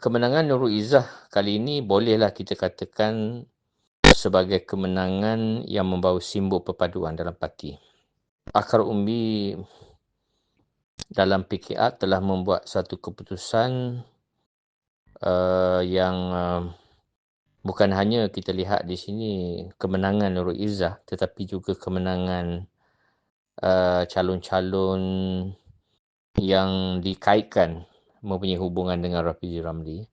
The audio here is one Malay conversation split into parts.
kemenangan Nurul Izzah kali ini bolehlah kita katakan sebagai kemenangan yang membawa simbol perpaduan dalam parti. Akar Umbi dalam PKR telah membuat satu keputusan uh, yang uh, bukan hanya kita lihat di sini kemenangan Nurul Izzah tetapi juga kemenangan uh, calon-calon yang dikaitkan mempunyai hubungan dengan Rafizi Ramli.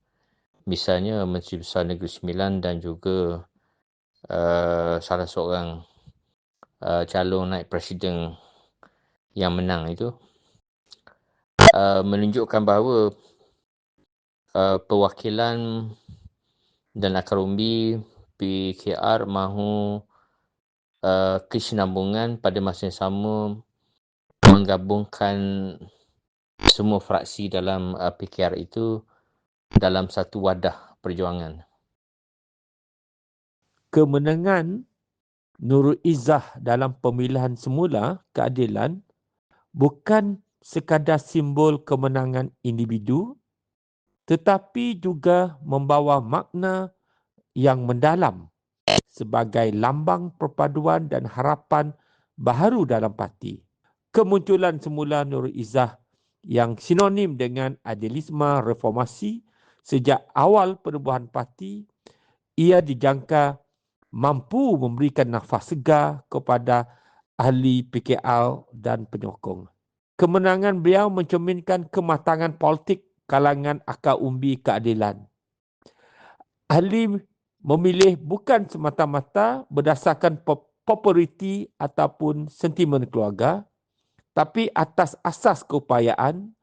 Misalnya Menteri Besar Negeri Sembilan dan juga uh, salah seorang uh, calon naik presiden yang menang itu uh, menunjukkan bahawa uh, perwakilan dan akar umbi PKR mahu uh, kesinambungan pada masa yang sama menggabungkan semua fraksi dalam uh, PKR itu dalam satu wadah perjuangan. Kemenangan Nurul Izzah dalam pemilihan semula keadilan bukan sekadar simbol kemenangan individu tetapi juga membawa makna yang mendalam sebagai lambang perpaduan dan harapan baharu dalam parti. Kemunculan semula Nurul Izzah yang sinonim dengan adilisme reformasi sejak awal penubuhan parti, ia dijangka mampu memberikan nafas segar kepada ahli PKR dan penyokong. Kemenangan beliau mencerminkan kematangan politik kalangan akar umbi keadilan. Ahli memilih bukan semata-mata berdasarkan populariti ataupun sentimen keluarga, tapi atas asas keupayaan,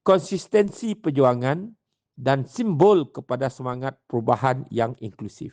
konsistensi perjuangan dan simbol kepada semangat perubahan yang inklusif.